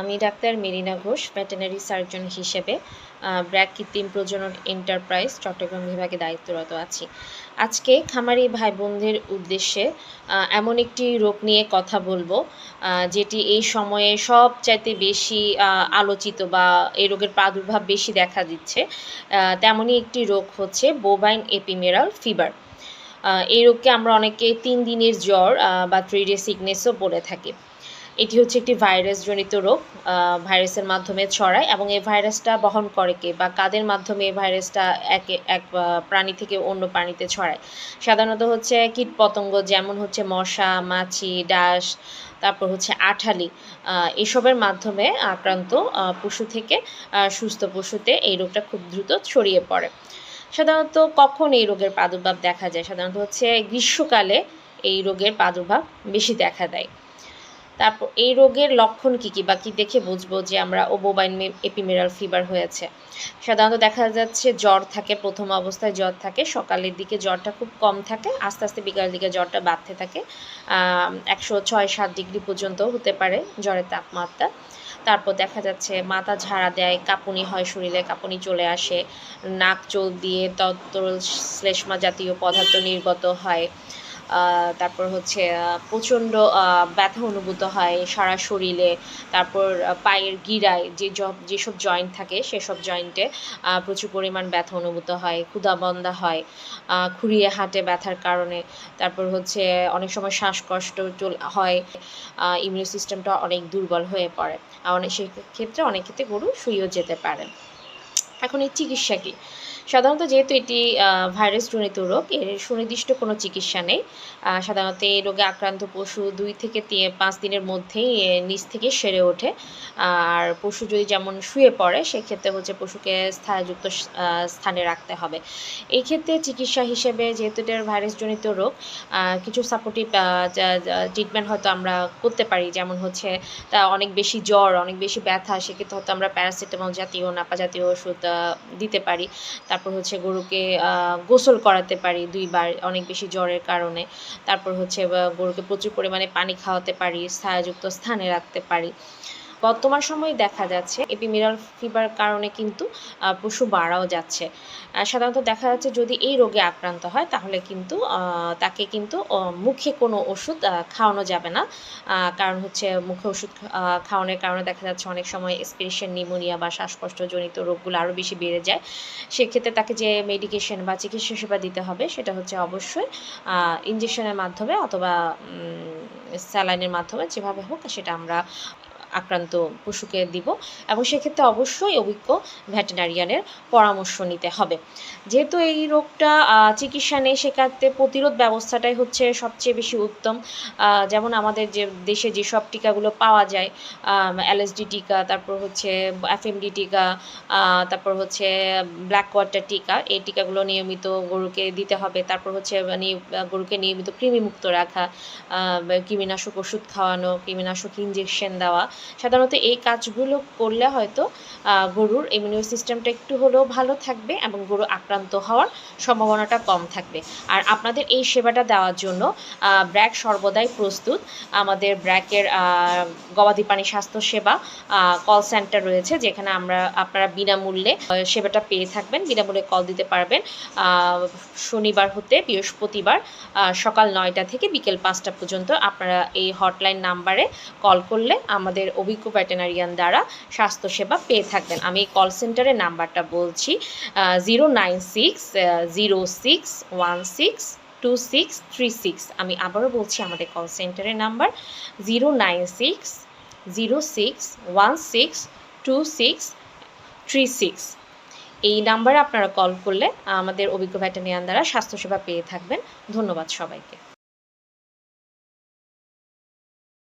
আমি doctor Marina Ghosh veterinary surgeon হিসেবে ব্র্যাক কৃত্রিম প্রজনন এন্টারপ্রাইজ চট্টগ্রাম বিভাগে দায়িত্বরত আছি। আজকে খামারি ভাই বোনদের উদ্দেশ্যে এমন একটি রোগ নিয়ে কথা বলব যেটি এই সময়ে সবচাইতে বেশি আলোচিত বা এই রোগের প্রাদুর্ভাব বেশি দেখা দিচ্ছে। তেমনই একটি রোগ হচ্ছে বোবাইন এপিমেরাল ফিভার। এই রোগকে আমরা অনেকে তিন দিনের জ্বর বা থ্রি ডে সিকনেসও বলে থাকি। এটি হচ্ছে একটি ভাইরাসজনিত রোগ ভাইরাসের মাধ্যমে ছড়ায় এবং এই ভাইরাসটা বহন করে কে বা কাদের মাধ্যমে এই ভাইরাসটা এক এক প্রাণী থেকে অন্য প্রাণীতে ছড়ায়। সাধারণত হচ্ছে কীট পতঙ্গ যেমন হচ্ছে মশা, মাছি ডাস তারপর হচ্ছে আঠালি এসবের মাধ্যমে আক্রান্ত পশু থেকে সুস্থ পশুতে এই রোগটা খুব দ্রুত ছড়িয়ে পড়ে। সাধারণত কখন এই রোগের প্রাদুর্ভাব দেখা যায়? সাধারণত হচ্ছে গ্রীষ্মকালে এই রোগের প্রাদুর্ভাব বেশি দেখা দেয়। তারপর এই রোগের লক্ষণ কী কী বা কী দেখে বুঝব যে আমরা ওবোবাইন এপিমেরাল ফিভার হয়েছে? সাধারণত দেখা যাচ্ছে জ্বর থাকে, প্রথম অবস্থায় জ্বর থাকে, সকালের দিকে জ্বরটা খুব কম থাকে, আস্তে আস্তে বিকালের দিকে জ্বরটা বাড়তে থাকে একশো ছয় সাত ডিগ্রি পর্যন্ত হতে পারে জ্বরের তাপমাত্রা। তারপর দেখা যাচ্ছে মাথা ঝাড়া দেয়, কাঁপুনি হয় শরীরে, কাঁপুনি চলে আসে, নাক চোল দিয়ে তরল শ্লেষ্মা জাতীয় পদার্থ নির্গত হয় তারপর হচ্ছে প্রচণ্ড ব্যথা অনুভূত হয় সারা শরীরে। তারপর পায়ের গিরায় যে যেসব জয়েন্ট থাকে, সেসব জয়েন্টে প্রচুর পরিমাণ ব্যথা অনুভূত হয়, ক্ষুধাবন্ধা হয় খুঁড়িয়ে হাঁটে ব্যথার কারণে। তারপর হচ্ছে, অনেক সময় শ্বাসকষ্ট হয় ইমিউন সিস্টেমটা অনেক দুর্বল হয়ে পড়ে। অনেক সেক্ষেত্রে অনেক ক্ষেত্রে গরু শুয়েও যেতে পারে। এখন এই চিকিৎসা কি? সাধারণত যেহেতু এটি ভাইরাসজনিত রোগ, এর সুনির্দিষ্ট কোনো চিকিৎসা নেই। সাধারণত এই রোগে আক্রান্ত পশু দুই থেকে পাঁচ দিনের মধ্যেই নিচ থেকে সেরে ওঠে। আর পশু যদি যেমন শুয়ে পড়ে, সেক্ষেত্রে হচ্ছে পশুকে স্থায়যুক্ত স্থানে রাখতে হবে। এই ক্ষেত্রে চিকিৎসা হিসেবে যেহেতু এটার ভাইরাসজনিত রোগ কিছু সাপোর্টিভ ট্রিটমেন্ট হয়তো আমরা করতে পারি। যেমন হচ্ছে, তা অনেক বেশি জ্বর, অনেক বেশি ব্যথা, সেক্ষেত্রে হয়তো আমরা প্যারাসিটামল জাতীয়, নাপা জাতীয় ওষুধ দিতে পারি। তারপর হচ্ছে গরুকে গোসল করাতে পারি দুইবার অনেক বেশি জ্বরের কারণে। তারপর হচ্ছে গরুকে প্রচুর পরিমাণে পানি খাওয়াতে পারি, ছায়াযুক্ত স্থানে রাখতে পারি। বর্তমান সময়ে দেখা যাচ্ছে এপিমিরাল ফিভার কারণে কিন্তু পশু বাড়াও যাচ্ছে। সাধারণত দেখা যাচ্ছে যদি এই রোগে আক্রান্ত হয়, তাহলে কিন্তু তাকে কিন্তু মুখে কোনো ওষুধ খাওয়ানো যাবে না। কারণ হচ্ছে মুখে ওষুধ খাওয়ানোর কারণে দেখা যাচ্ছে অনেক সময় স্পেশাল নিউমোনিয়া বা শ্বাসকষ্টজনিত রোগগুলো আরও বেশি বেড়ে যায়। সেক্ষেত্রে তাকে যে মেডিকেশন বা চিকিৎসা সেবা দিতে হবে, সেটা হচ্ছে অবশ্যই ইঞ্জেকশনের মাধ্যমে অথবা স্যালাইনের মাধ্যমে যেভাবে হোক সেটা আমরা আক্রান্ত পশুকে দিব এবং সেক্ষেত্রে অবশ্যই অভিজ্ঞ ভেটেনারিয়ানের পরামর্শ নিতে হবে। যেহেতু এই রোগটা চিকিৎসা নেই, সেক্ষেত্রে প্রতিরোধ ব্যবস্থাটাই হচ্ছে সবচেয়ে বেশি উত্তম। যেমন আমাদের যে দেশে যেসব টিকাগুলো পাওয়া যায় এলএসডি টিকা, তারপর হচ্ছে এফএমডি টিকা তারপর হচ্ছে ব্ল্যাক ওয়াটার টিকা, এই টিকাগুলো নিয়মিত গরুকে দিতে হবে। তারপর হচ্ছে মানে গরুকে নিয়মিত কৃমিমুক্ত রাখা কৃমিনাশক ওষুধ খাওয়ানো, কৃমিনাশক ইঞ্জেকশন দেওয়া সাধারণত এই কাজগুলো করলে হয়তো গরুর ইমিউনি সিস্টেমটা একটু হলেও ভালো থাকবে এবং গরু আক্রান্ত হওয়ার সম্ভাবনাটা কম থাকবে। আর আপনাদের এই সেবাটা দেওয়ার জন্য ব্র্যাক সর্বদাই প্রস্তুত। আমাদের ব্র্যাকের গবাদি প্রাণী স্বাস্থ্য সেবা কল সেন্টার রয়েছে যেখানে আমরা, আপনারা বিনামূল্যে সেবাটা পেয়ে থাকবেন, বিনামূল্যে কল দিতে পারবেন। শনিবার হতে বৃহস্পতিবার সকাল নয়টা থেকে বিকেল পাঁচটা পর্যন্ত আপনারা এই হটলাইন নাম্বারে কল করলে আমাদের অভিজ্ঞ ভেটেনারিয়ান দ্বারা স্বাস্থ্যসেবা পেয়ে থাকবেন। আমি এই কল সেন্টারের নাম্বারটা বলছি zero nine six zero six one six two six three six আমি আবারও বলছি, আমাদের কল সেন্টারের number zero nine six zero six one six two six three six এই নাম্বারে আপনারা কল করলে আমাদের অভিজ্ঞ ভেটেরিয়ান দ্বারা স্বাস্থ্যসেবা পেয়ে থাকবেন। ধন্যবাদ সবাইকে।